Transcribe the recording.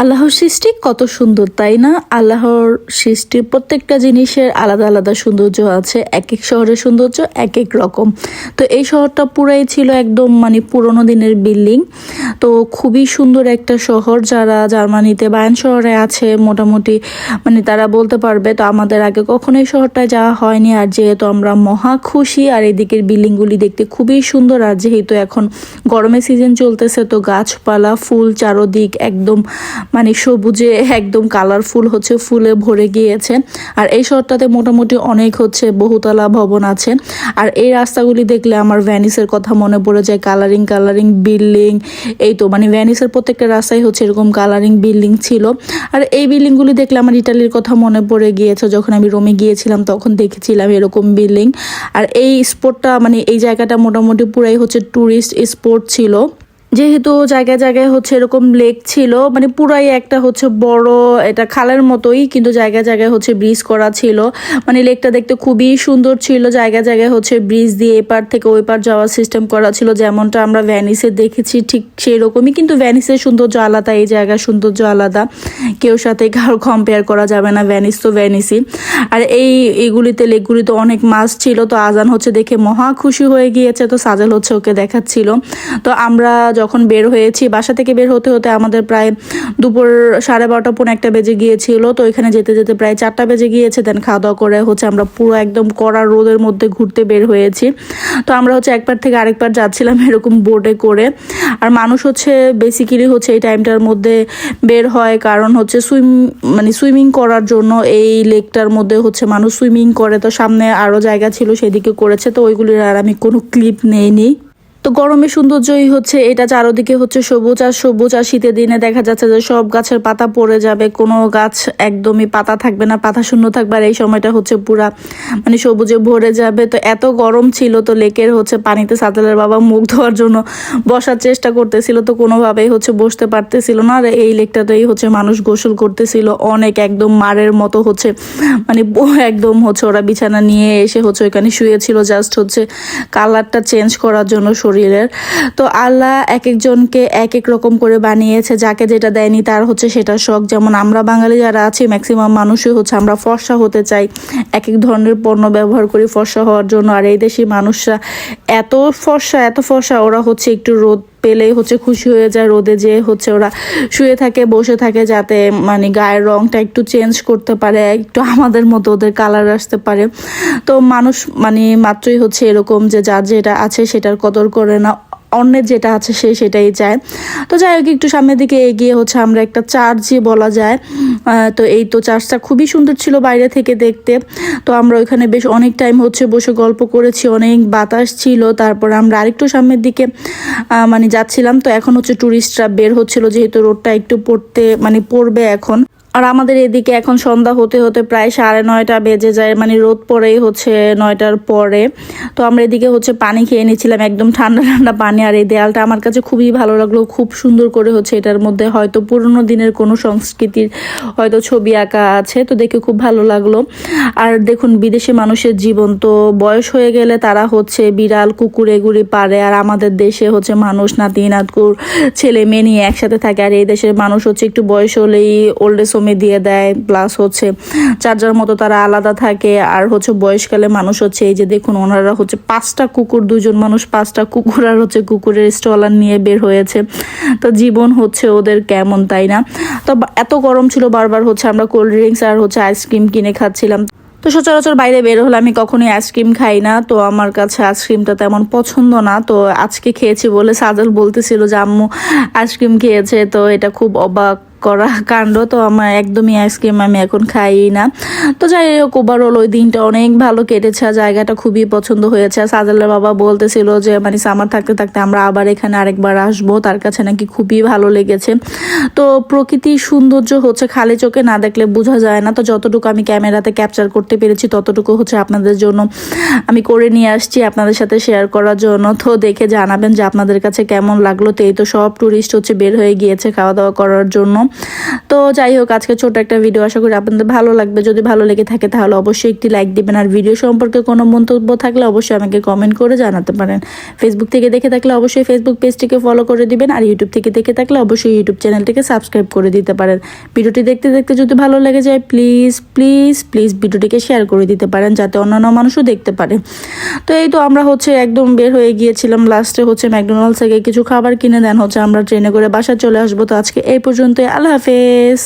আল্লাহর সৃষ্টি কত সুন্দর, তাই না? আল্লাহর সৃষ্টি প্রত্যেকটা জিনিসের আলাদা আলাদা সৌন্দর্য আছে, এক এক শহরের সৌন্দর্য এক এক রকম। তো এই শহরটা পুরাই ছিল একদম মানে পুরোনো দিনের বিল্ডিং। তো খুবই সুন্দর একটা শহর যারা জার্মানিতে, বায়ান শহরে আছে মোটামুটি মানে তারা বলতে পারবে, তো আমাদের আগে কখনো এই শহরটায় যাওয়া হয়নি। আর যেহেতু আমরা মহা খুশি, আর এদিকের বিল্ডিংগুলি দেখতে খুবই সুন্দর, আর যেহেতু এখন গরমের সিজন চলতেছে, তো গাছপালা, ফুল চারোদিক একদম মানে সবুজে একদম কালারফুল হচ্ছে, ফুলে ভরে গিয়েছে। আর এই শহরটাতে মোটামুটি অনেক হচ্ছে বহুতলা ভবন আছে। আর এই রাস্তাগুলি দেখলে আমার ভ্যানিসের কথা মনে পড়ে যায় কালারিং কালারিং বিল্ডিং এই তো মানে ভ্যানিসের প্রত্যেকটা রাস্তায় হচ্ছে এরকম কালারিং বিল্ডিং ছিল। আর এই বিল্ডিংগুলি দেখলে আমার ইটালির কথা মনে পড়ে গিয়েছে, যখন আমি রোমে গিয়েছিলাম তখন দেখেছিলাম এরকম বিল্ডিং আর এই স্পোর্টটা মানে এই জায়গাটা মোটামুটি পুরাই হচ্ছে ট্যুরিস্ট স্পোর্ট ছিল। যেহেতু জায়গায় জায়গায় হচ্ছে এরকম লেক ছিল মানে পুরাই একটা হচ্ছে বড় এটা খালের মতোই, কিন্তু জায়গায় জায়গায় হচ্ছে ব্রিজ করা ছিল। মানে লেকটা দেখতে খুবই সুন্দর ছিল, জায়গায় জায়গায় হচ্ছে ব্রিজ দিয়ে এপার থেকে ওই পার যাওয়ার সিস্টেম করা ছিল, যেমনটা আমরা ভ্যানিসে দেখেছি ঠিক সেরকমই, কিন্তু ভ্যানিসের সৌন্দর্য আলাদা, এই জায়গার সৌন্দর্য আলাদা। কেউ সাথে কারও কম্পেয়ার করা যাবে না ভ্যানিস তো ভ্যানিসই আর এই এইগুলিতে লেকগুলিতে অনেক মাছ ছিল, তো আজান হচ্ছে দেখে মহা খুশি হয়ে গিয়েছে, তো সাজেল হচ্ছে ওকে দেখাচ্ছিল। তো আমরা যখন বের হয়েছি, বাসা থেকে বের হতে হতে আমাদের প্রায় দুপুর সাড়ে বারোটা পনেরো একটা বেজে গিয়েছিল, তো এখানে যেতে যেতে প্রায় চারটা বেজে গিয়েছে দেন খাওয়া দাওয়া করে হচ্ছে আমরা পুরো একদম কড়া রোদের মধ্যে ঘুরতে বের হয়েছি। তো আমরা হচ্ছে একবার থেকে আরেকবার যাচ্ছিলাম এরকম বোটে করে। আর মানুষ হচ্ছে বেসিক্যালি হচ্ছে এই টাইমটার মধ্যে বের হয়, কারণ হচ্ছে সুইম মানে সুইমিং করার জন্য এই লেকটার মধ্যে হচ্ছে মানুষ সুইমিং করে। তো সামনে আরও জায়গা ছিল, সেদিকে করেছে। তো ওইগুলির আর আমি কোনো ক্লিপ নেইনি। তো গরমের সৌন্দর্যই হচ্ছে এটা, চারোদিকে হচ্ছে সবুজ আর সবুজ আর শীতের দিনে দেখা যাচ্ছে যে সব গাছের পাতা পড়ে যাবে, কোনো গাছ একদমই পাতা থাকবে না, পাতা শূন্য থাকবে আর এই সময়টা হচ্ছে পুরা মানে সবুজে ভরে যাবে। তো এত গরম ছিল তো লেকের হচ্ছে পানিতে সাতেলের বাবা মুখ ধোয়ার জন্য বসার চেষ্টা করতেছিল, তো কোনোভাবেই হচ্ছে বসতে পারতেছিল না। আর এই লেকটাতেই হচ্ছে মানুষ গোসল করতেছিল, অনেক একদম মারের মতো হচ্ছে মানে একদম হচ্ছে ওরা বিছানা নিয়ে এসে হচ্ছে ওইখানে শুয়েছিল জাস্ট হচ্ছে কালারটা চেঞ্জ করার জন্য শরীরের। তো আল্লাহ এক একজনকে এক এক রকম করে বানিয়েছে, যাকে যেটা দেয়নি তার হচ্ছে সেটা শখ। যেমন আমরা বাঙালি যারা আছি ম্যাক্সিমাম মানুষই হচ্ছে আমরা ফর্সা হতে চাই। এক এক ধরনের পণ্য ব্যবহার করি ফর্সা হওয়ার জন্য। আর এই দেশি মানুষরা এত ফর্সা এত ফর্সা, ওরা হচ্ছে একটু রোদ পেলেই হচ্ছে খুশি হয়ে যায়, রোদে যে হচ্ছে ওরা শুয়ে থাকে, বসে থাকে যাতে মানে গায়ের রংটা একটু চেঞ্জ করতে পারে, একটু আমাদের মতো ওদের কালার আসতে পারে। তো মানুষ মানে মাত্রই হচ্ছে এরকম যে যার যেটা আছে সেটার কদর করে না। অন্যের যেটা আছে সে সেটাই চায়। তো যাই হোক, একটু সামনের দিকে এগিয়ে হচ্ছে আমরা একটা চার্চই বলা যায়। তো এই তো চার্চটা খুবই সুন্দর ছিল বাইরে থেকে দেখতে। তো আমরা ওইখানে বেশ অনেক টাইম হচ্ছে বসে গল্প করেছি, অনেক বাতাস ছিল। তারপর আমরা আরেকটু সামনের দিকে মানে যাচ্ছিলাম। তো এখন হচ্ছে ট্যুরিস্টরা বের হচ্ছিল, যেহেতু রোডটা একটু পড়তে মানে পড়বে এখন। আর আমাদের এদিকে এখন সন্ধ্যা হতে হতে প্রায় সাড়ে নয়টা বেজে যায় মানে রোদ পরেই হচ্ছে নয়টার পরে। তো আমরা এদিকে হচ্ছে পানি খেয়ে নিয়েছিলাম একদম ঠান্ডা ঠান্ডা পানি, আর এই দেয়ালটা আমার কাছে খুবই ভালো লাগল, খুব সুন্দর করে হচ্ছে এটার মধ্যে হয়তো পুরোনো দিনের কোনো সংস্কৃতির হয়তো ছবি আঁকা আছে, তো দেখে খুব ভালো লাগল। আর দেখুন, বিদেশি মানুষের জীবন তো বয়স হয়ে গেলে তারা হচ্ছে বিড়াল, কুকুর এগুলি পারে, আর আমাদের দেশে হচ্ছে মানুষ, নাতি, নাতকুর ছেলে মেয়ে নিয়ে একসাথে থাকে, আর এই দেশের মানুষ হচ্ছে একটু বয়স হলেই ওল্ড এজ হোমে দিয়ে দেয় প্লাস হচ্ছে চার্জার মতো তারা আলাদা থাকে। আর হচ্ছে বয়সকালে মানুষ হচ্ছে এই যে দেখুন, ওনারা হচ্ছে পাঁচটা কুকুর, দুজন মানুষ পাঁচটা কুকুর আর হচ্ছে কুকুরের স্টলার নিয়ে বের হয়েছে। তো জীবন হচ্ছে ওদের কেমন, তাই না? তো এত গরম ছিল বারবার হচ্ছে আমরা কোল্ড ড্রিঙ্কস আর হচ্ছে আইসক্রিম কিনে খাচ্ছিলাম। তো সচরাচর বাইরে বের হলে আমি কখনোই আইসক্রিম খাই না। তো আমার কাছে আইসক্রিমটা তেমন পছন্দ না। তো আজকে খেয়েছি বলে সাজল বলতেছিল যে, আম্মু আইসক্রিম খেয়েছে। তো এটা খুব অবাক করা কাণ্ড তো আমার একদমই আইসক্রিম আমি এখন খাই না। তো যাই হোক ওভারঅল ওই দিনটা অনেক ভালো কেটেছে জায়গাটা খুবই পছন্দ হয়েছে। সাজেলের বাবা বলতেছিল যে মানে সামার থাকতে থাকতে আমরা আবার এখানে আরেকবার আসব, তার কাছে নাকি খুবই ভালো লেগেছে। তো প্রকৃতির সৌন্দর্য হচ্ছে খালি চোখে, না দেখলে বোঝা যায় না। তো যতটুকু আমি ক্যামেরাতে ক্যাপচার করতে পেরেছি, ততটুকু হচ্ছে আপনাদের জন্য আমি করে নিয়ে আসছি আপনাদের সাথে শেয়ার করার জন্য। তো দেখে জানাবেন যে আপনাদের কাছে কেমন লাগল। তো এই তো সব টুরিস্ট হচ্ছে বের হয়ে গিয়েছে খাওয়া দাওয়া করার জন্য। তো যাই হোক, আজকে ছোট একটা ভিডিও আশা করি আপনাদের ভালো লাগবে। যদি ভালো লেগে থাকে তাহলে অবশ্যই একটি লাইক দিবেন। আর ভিডিও সম্পর্কে কোনো মন্তব্য থাকলে অবশ্যই আমাকে কমেন্ট করে জানাতে পারেন। ফেসবুক থেকে দেখে থাকলে অবশ্যই ফেসবুক পেজটিকে ফলো করে দিবেন। আর ইউটিউব থেকে দেখে থাকলে অবশ্যই ইউটিউব চ্যানেলটিকে সাবস্ক্রাইব করে দিতে পারেন। ভিডিওটি দেখতে দেখতে যদি ভালো লেগে যায় প্লিজ প্লিজ প্লিজ ভিডিওটিকে শেয়ার করে দিতে পারেন, যাতে অন্যান্য মানুষও দেখতে পারে। তো এই তো আমরা হচ্ছে একদম বের হয়ে গিয়েছিলাম। লাস্টে হচ্ছে ম্যাকডোনাল্ডস থেকে কিছু খাবার কিনে দেন। হচ্ছে আমরা ট্রেনে করে বাসা চলে আসব। তো আজকে এই পর্যন্ত আল্লাহ হাফেজ।